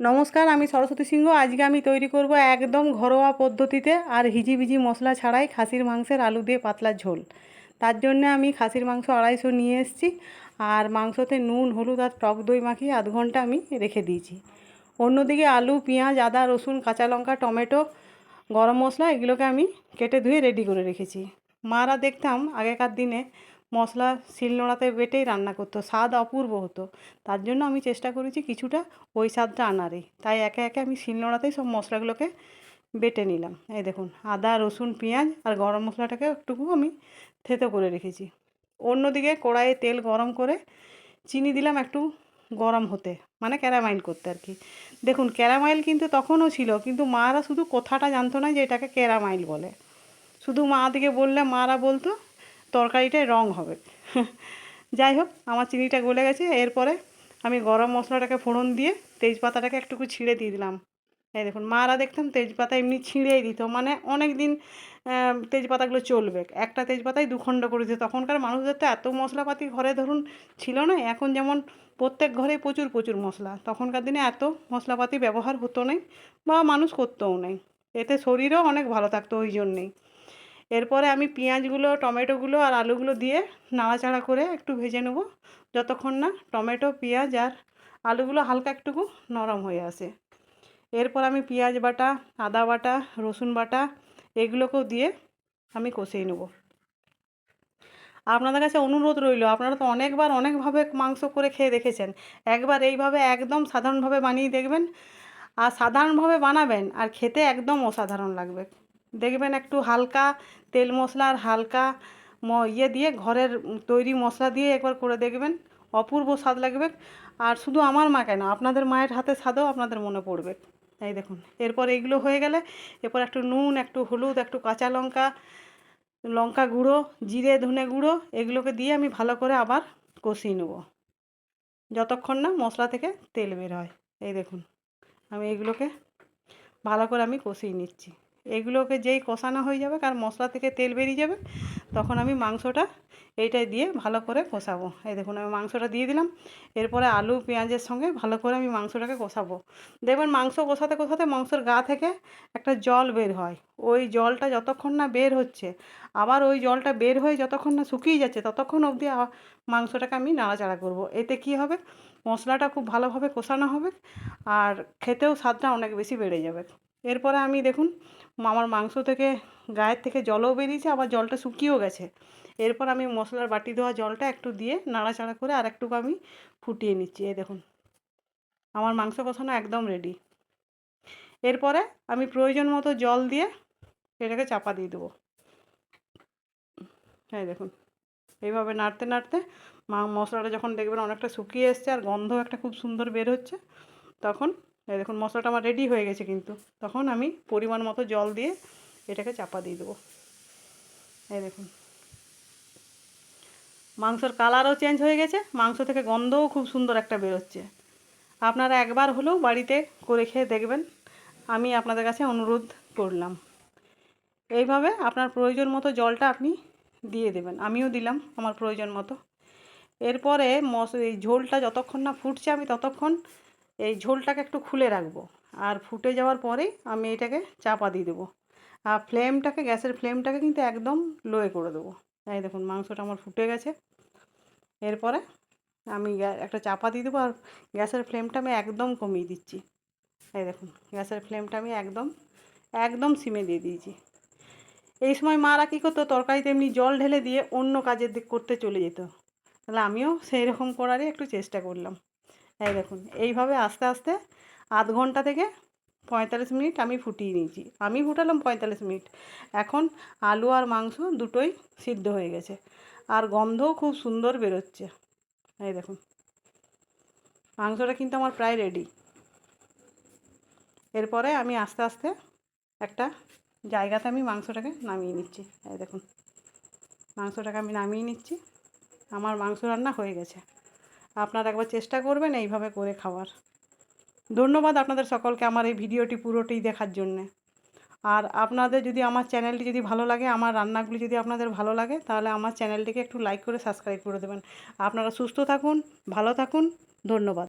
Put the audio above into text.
নমস্কার, আমি সরস্বতী সিংহ। আজকে আমি তৈরি করব একদম ঘরোয়া পদ্ধতিতে আর হিজিবিজি মশলা ছাড়াই খাসির মাংসের আলু দিয়ে পাতলা ঝোল। তার জন্য আমি খাসির মাংস আড়াইশো নিয়ে এসেছি আর মাংসতে নুন, হলুদ আর টক দই মাখিয়ে আধ ঘণ্টা আমি রেখে দিয়েছি। অন্যদিকে আলু, পেঁয়াজ, আদা, রসুন, কাঁচা লঙ্কা, টমেটো, গরম মশলা এগুলোকে আমি কেটে ধুয়ে রেডি করে রেখেছি। মারা দেখতাম আগেকার দিনে মশলা শিলনোড়াতে বেটেই রান্না করতো, স্বাদ অপূর্ব হতো। তার জন্য আমি চেষ্টা করেছি কিছুটা ওই স্বাদটা আনারই। তাই একে একে আমি শিলনোড়াতেই সব মশলাগুলোকে বেটে নিলাম। এই দেখুন, আদা, রসুন, পেঁয়াজ আর গরম মশলাটাকে একটুকু আমি থেতো করে রেখেছি। অন্যদিকে কড়াইয়ে তেল গরম করে চিনি দিলাম একটু গরম হতে মানে ক্যারামাইল করতে আর কি। দেখুন, ক্যারামাইল কিন্তু তখনও ছিল, কিন্তু মারা শুধু কথাটা জানতো না যে এটাকে ক্যারামাইল বলে। শুধু মা দিকে বললে, মারা বলতো তরকারিটায় রং হবে। যাই হোক, আমার চিনিটা গলে গেছে। এরপরে আমি গরম মশলাটাকে ফোড়ন দিয়ে তেজপাতাটাকে একটুকু ছিঁড়ে দিয়ে দিলাম। এই দেখুন, মারা দেখতাম তেজপাতা এমনি ছিঁড়েই দিত। মানে অনেক দিন তেজপাতাগুলো চলবে। একটা তেজপাতাই দুখণ্ড করে দিত। তখনকার মানুষদের তো এত মশলাপাতি ঘরে ধরুন ছিল না, এখন যেমন প্রত্যেক ঘরে প্রচুর প্রচুর মশলা। তখনকার দিনে এত মশলাপাতি ব্যবহার হতো না বা মানুষ করতেও নেই। এতে শরীরও অনেক ভালো থাকতো, ওই জন্যেই। এরপরে আমি পেঁয়াজগুলো, টমেটোগুলো আর আলুগুলো দিয়ে নাড়াচাড়া করে একটু ভেজে নেব। যতক্ষণ না টমেটো, পেঁয়াজ আর আলুগুলো হালকা একটুকু নরম হয়ে আসে। এরপর আমি পেঁয়াজ বাটা, আদা বাটা, রসুন বাটা এগুলোকেও দিয়ে আমি কষিয়ে নেব। আপনাদের কাছে অনুরোধ রইল, আপনারা তো অনেকবার অনেকভাবে মাংস করে খেয়ে দেখেছেন। একবার এইভাবে একদম সাধারণভাবে বানিয়ে দেখবেন আর সাধারণভাবে বানাবেন আর খেতে একদম অসাধারণ লাগবে। দেখবেন একটু হালকা তেল মশলা আর হালকা ইয়ে দিয়ে, ঘরের তৈরি মশলা দিয়ে একবার করে দেখবেন। অপূর্ব স্বাদ লাগবে। আর শুধু আমার মা কেন আপনাদের মায়ের হাতে স্বাদও আপনাদের মনে পড়বে। এই দেখুন, এরপর এইগুলো হয়ে গেলে এরপর একটু নুন, একটু হলুদ, একটু কাঁচা লঙ্কা লঙ্কা গুঁড়ো, জিরে, ধনে গুঁড়ো, এগুলোকে দিয়ে আমি ভালো করে আবার কষিয়ে নেব। যতক্ষণ না মশলা থেকে তেল বের হয়। এই দেখুন, আমি এগুলোকে ভালো করে আমি কষিয়ে নিচ্ছি। এগুলোকে যেই কষানো হয়ে যাবে আর মশলা থেকে তেল বেরিয়ে যাবে, তখন আমি মাংসটা এইটাই দিয়ে ভালো করে কষাবো। এই দেখুন, আমি মাংসটা দিয়ে দিলাম। এরপরে আলু, পেঁয়াজের সঙ্গে ভালো করে আমি মাংসটাকে কষাবো। দেখবেন মাংস কষাতে কষাতে মাংসর গা থেকে একটা জল বের হয়। ওই জলটা যতক্ষণ না বের হচ্ছে, আবার ওই জলটা বের হয়ে যতক্ষণ না শুকিয়ে যাচ্ছে, ততক্ষণ অবধি মাংসটাকে আমি নাড়াচাড়া করব। এতে কি হবে? মশলাটা খুব ভালোভাবে কষানো হবে আর খেতেও স্বাদটা অনেক বেশি বেড়ে যাবে। এরপরে আমি দেখুন, আমার মাংস থেকে, গায়ের থেকে জলও বেরিয়েছে, আবার জলটা শুকিয়েও গেছে। এরপর আমি মশলার বাটি দেওয়া জলটা একটু দিয়ে নাড়াচাড়া করে আর একটুকু আমি ফুটিয়ে নিচ্ছি, এই দেখুন। আমার মাংস কষানো একদম রেডি এরপরে আমি প্রয়োজন মতো জল দিয়ে এটাকে চাপা দিয়ে দেবো। হ্যাঁ দেখুন, এইভাবে নাড়তে নাড়তে মা, মশলাটা যখন দেখবেন অনেকটা শুকিয়ে এসছে আর গন্ধ একটা খুব সুন্দর বের হচ্ছে, তখন দেখুন, মশলাটা আমার রেডি হয়ে গেছে কিন্তু। তখন আমি পরিমাণ মতো জল দিয়ে এটাকে চাপা দিয়ে দেবো। এই দেখুন। মাংসর কালারও চেঞ্জ হয়ে গেছে, মাংস থেকে গন্ধও খুব সুন্দর একটা বেরোচ্ছে। আপনারা একবার হলেও বাড়িতে করে খেয়ে দেখবেন। আমি আপনাদের কাছে অনুরোধ করলাম। এইভাবে আপনার প্রয়োজন মতো জলটা আপনি দিয়ে দেবেন। আমিও দিলাম আমার প্রয়োজন মতো। এরপরে মশ এই ঝোলটা যতক্ষণ না ফুটছে আমি ততক্ষণ এই ঝোলটাকে একটু খুলে রাখব। আর ফুটে যাওয়ার পরে আমি এটাকে চাপা দিয়ে দেবো। আর ফ্লেমটাকে, গ্যাসের ফ্লেমটাকে কিন্তু একদম লোয়ে করে দেবো। এই দেখুন, মাংসটা আমার ফুটে গেছে। এরপরে আমি একটা চাপা দিয়ে দেবো আর গ্যাসের ফ্লেমটা আমি একদম কমিয়ে দিচ্ছি। এই দেখুন, গ্যাসের ফ্লেমটা আমি একদম একদম সিমে দিয়ে দিয়েছি। এই সময় মারা কী করতো, তরকারিতে এমনি জল ঢেলে দিয়ে অন্য কাজের দিক করতে চলে যেত। তাহলে আমিও সেই রকম করারই একটু চেষ্টা করলাম। এই দেখুন, এইভাবে আস্তে আস্তে আধ ঘণ্টা থেকে পঁয়তাল্লিশ মিনিট আমি ফুটিয়ে নিয়েছি। আমি ফুটালাম পঁয়তাল্লিশ মিনিট। এখন আলু আর মাংস দুটোই সিদ্ধ হয়ে গেছে। আর গন্ধও খুব সুন্দর বেরোচ্ছে। এই দেখুন। মাংসটা কিন্তু আমার প্রায় রেডি এরপরে আমি আস্তে আস্তে একটা জায়গাতে আমি মাংসটাকে নামিয়ে নিচ্ছি। এই দেখুন। মাংসটাকে আমি নামিয়ে নিচ্ছি। আমার মাংস রান্না হয়ে গেছে। আপনারা একবার চেষ্টা করবেন এইভাবে করে খাওয়ার। ধন্যবাদ আপনাদের সকলকে আমার এই ভিডিওটি পুরোটি দেখার জন্যে। আর আপনাদের যদি আমার চ্যানেলটি যদি ভালো লাগে, আমার রান্নাগুলি যদি আপনাদের ভালো লাগে, তাহলে আমার চ্যানেলটিকে একটু লাইক করে সাবস্ক্রাইব করে দেবেন। আপনারা সুস্থ থাকুন, ভালো থাকুন, ধন্যবাদ।